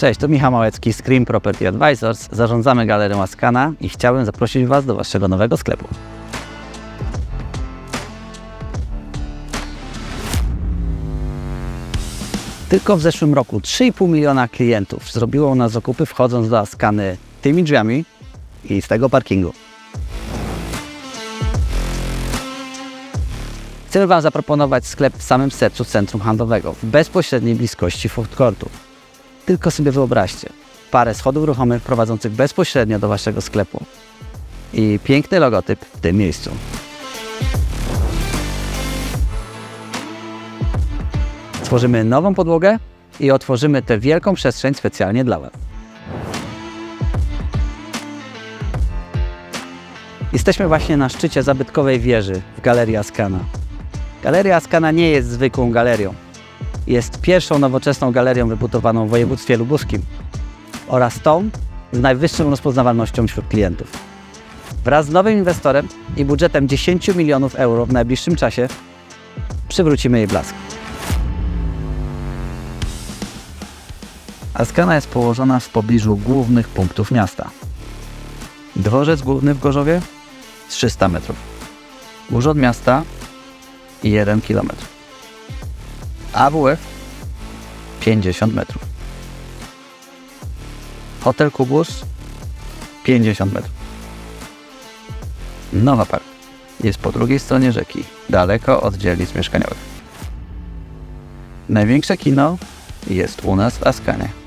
Cześć, tu Michał Małecki, Scream Property Advisors. Zarządzamy galerią Askana i chciałem zaprosić Was do Waszego nowego sklepu. Tylko w zeszłym roku 3,5 miliona klientów zrobiło u nas zakupy wchodząc do Askany tymi drzwiami i z tego parkingu. Chcemy Wam zaproponować sklep w samym sercu centrum handlowego, w bezpośredniej bliskości food. Tylko sobie wyobraźcie, parę schodów ruchomych prowadzących bezpośrednio do Waszego sklepu i piękny logotyp w tym miejscu. Stworzymy nową podłogę i otworzymy tę wielką przestrzeń specjalnie dla Was. Jesteśmy właśnie na szczycie zabytkowej wieży w Galerii Askana. Galeria Askana nie jest zwykłą galerią. Jest pierwszą nowoczesną galerią wybudowaną w województwie lubuskim oraz tą z najwyższą rozpoznawalnością wśród klientów. Wraz z nowym inwestorem i budżetem 10 milionów euro w najbliższym czasie przywrócimy jej blask. Askana jest położona w pobliżu głównych punktów miasta. Dworzec główny w Gorzowie 300 metrów. Urząd miasta 1 km. AWF 50 metrów. Hotel Kubus 50 metrów. Nowa Park jest po drugiej stronie rzeki, daleko od dzielnic mieszkaniowych. Największe kino jest u nas w Askanie.